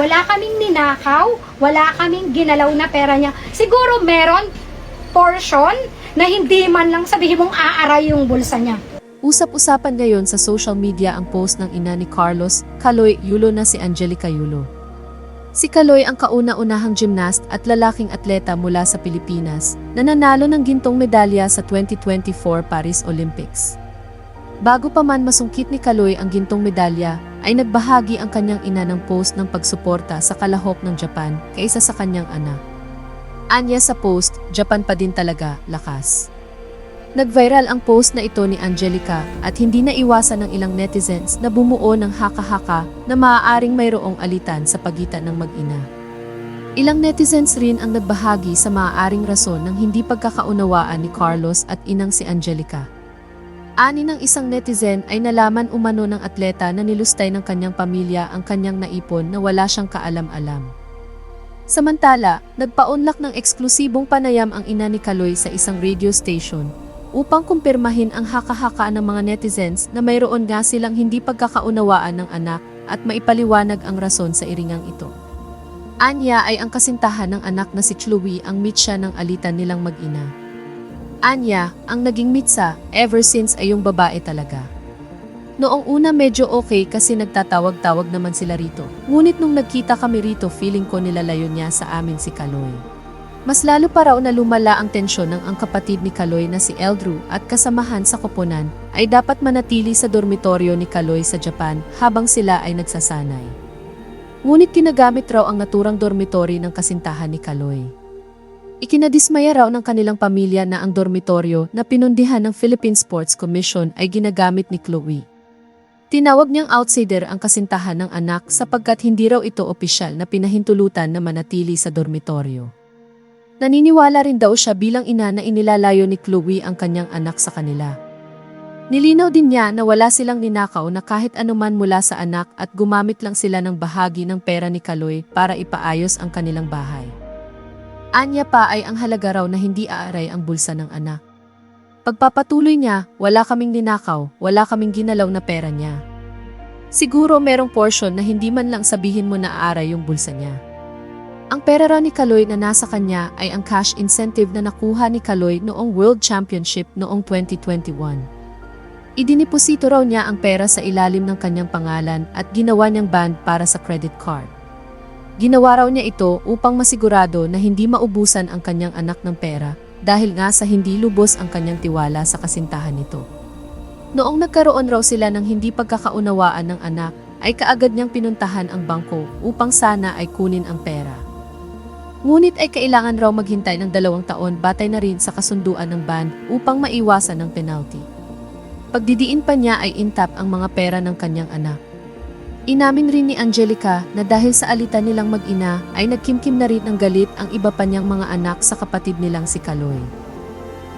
Wala kaming ninakaw, wala kaming ginalaw na pera niya. Siguro meron portion na hindi man lang sabihin mong aaray yung bulsa niya. Usap-usapan ngayon sa social media ang post ng ina ni Carlos, Kaloy Yulo na si Angelica Yulo. Si Kaloy ang kauna-unahang gymnast at lalaking atleta mula sa Pilipinas na nanalo ng gintong medalya sa 2024 Paris Olympics. Bago pa man masungkit ni Kaloy ang gintong medalya, ay nagbahagi ang kanyang ina ng post ng pagsuporta sa kalahok ng Japan kaysa sa kanyang anak. Anya sa post, Japan pa din talaga, lakas. Nag-viral ang post na ito ni Angelica at hindi na iwasan ng ilang netizens na bumuo ng haka-haka na maaaring mayroong alitan sa pagitan ng mag-ina. Ilang netizens rin ang nagbahagi sa maaaring rason ng hindi pagkakaunawaan ni Carlos at inang si Angelica. Ani ng isang netizen ay nalaman umano ng atleta na nilustay ng kanyang pamilya ang kanyang naipon na wala siyang kaalam-alam. Samantala, nagpaunlak ng eksklusibong panayam ang ina ni Kaloy sa isang radio station upang kumpirmahin ang haka-haka ng mga netizens na mayroon nga silang hindi pagkakaunawaan ng anak at maipaliwanag ang rason sa iringang ito. Anya ay ang kasintahan ng anak na si Chloe ang mitsa ng alitan nilang mag-ina. Anya, ang naging mitsa, ever since ay yung babae talaga. Noong una medyo okay kasi nagtatawag-tawag naman sila rito. Ngunit nung nagkita kami rito feeling ko nilalayo niya sa amin si Kaloy. Mas lalo pa raw na lumala ang tensyon ng ang kapatid ni Kaloy na si Eldrew at kasamahan sa koponan ay dapat manatili sa dormitoryo ni Kaloy sa Japan habang sila ay nagsasanay. Ngunit ginagamit raw ang naturang dormitory ng kasintahan ni Kaloy. Ikinadismaya raw ng kanilang pamilya na ang dormitoryo na pinundihan ng Philippine Sports Commission ay ginagamit ni Chloe. Tinawag niyang outsider ang kasintahan ng anak sapagkat hindi raw ito opisyal na pinahintulutan na manatili sa dormitoryo. Naniniwala rin daw siya bilang ina na inilalayo ni Chloe ang kanyang anak sa kanila. Nilinaw din niya na wala silang ninakaw na kahit anuman mula sa anak at gumamit lang sila ng bahagi ng pera ni Kaloy para ipaayos ang kanilang bahay. Anya pa ay ang halaga raw na hindi aaray ang bulsa ng anak. Pagpapatuloy niya, wala kaming ninakaw, wala kaming ginalaw na pera niya. Siguro merong portion na hindi man lang sabihin mo na aaray yung bulsa niya. Ang pera raw ni Kaloy na nasa kanya ay ang cash incentive na nakuha ni Kaloy noong World Championship noong 2021. Idiniposito raw niya ang pera sa ilalim ng kanyang pangalan at ginawa niyang band para sa credit card. Ginawa raw niya ito upang masigurado na hindi maubusan ang kanyang anak ng pera dahil nga sa hindi lubos ang kanyang tiwala sa kasintahan nito. Noong nagkaroon raw sila ng hindi pagkakaunawaan ng anak, ay kaagad niyang pinuntahan ang bangko upang sana ay kunin ang pera. Ngunit ay kailangan raw maghintay ng dalawang taon batay na rin sa kasunduan ng band upang maiwasan ng penalty. Pagdidiin pa niya ay intap ang mga pera ng kanyang anak. Inamin rin ni Angelica na dahil sa alitan nilang mag-ina ay nagkimkim na rin ng galit ang iba pa niyang mga anak sa kapatid nilang si Kaloy.